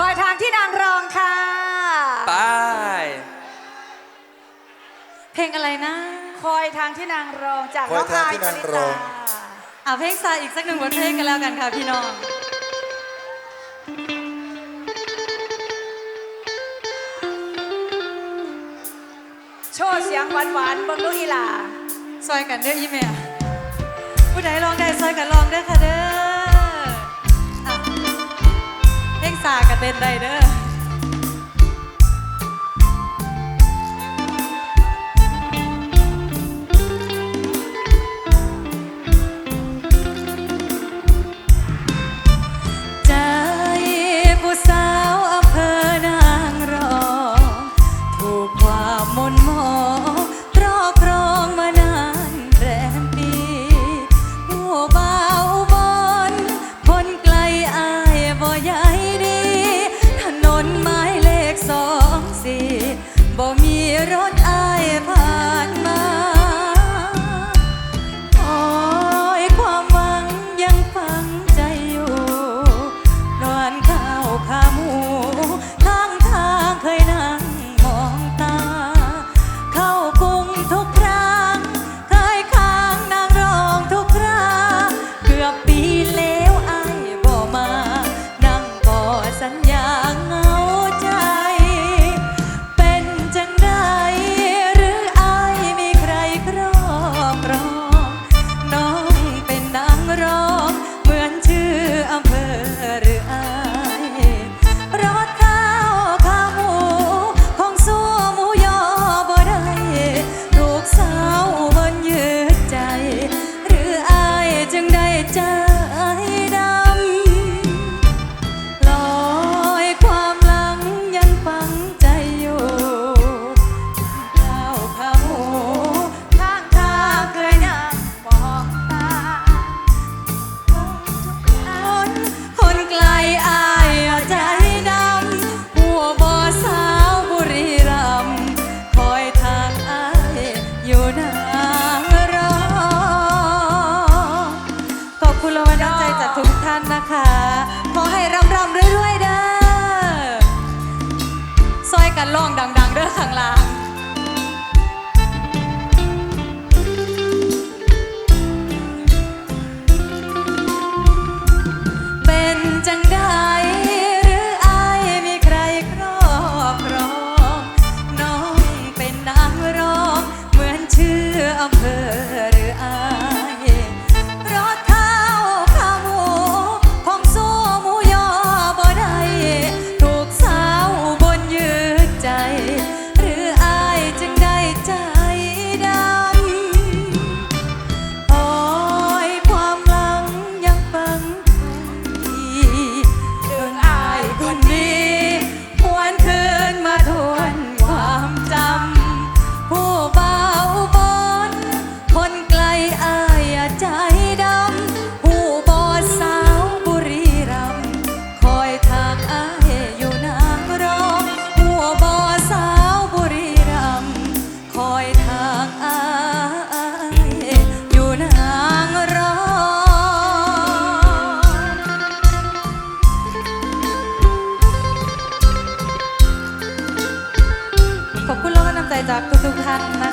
คอยทางที่นางรองค่ะ ไป เพลงอะไรนะ คอยทางที่นางรองจากคอยทางที่นางรองน้พยปริตาอะเพลงซาอีกสักหนึ่งบทเพลงกันแล้วกันค่ะพี่น้อง โชว์เสียงหวานๆเบิ่งลูกอีหลา ซอยกันเด้ออีเมียผู้ใดลองได้ซอยกันลองเด้อค่ะเด้อากระเต้นได้เด้อ ใจจากทุกท่านนะคะ ขอให้ร่ำๆเรื่อยๆเด้อซอยกันร้องดัง ๆ เด้อข้างลัง จากทุกๆท่านนะ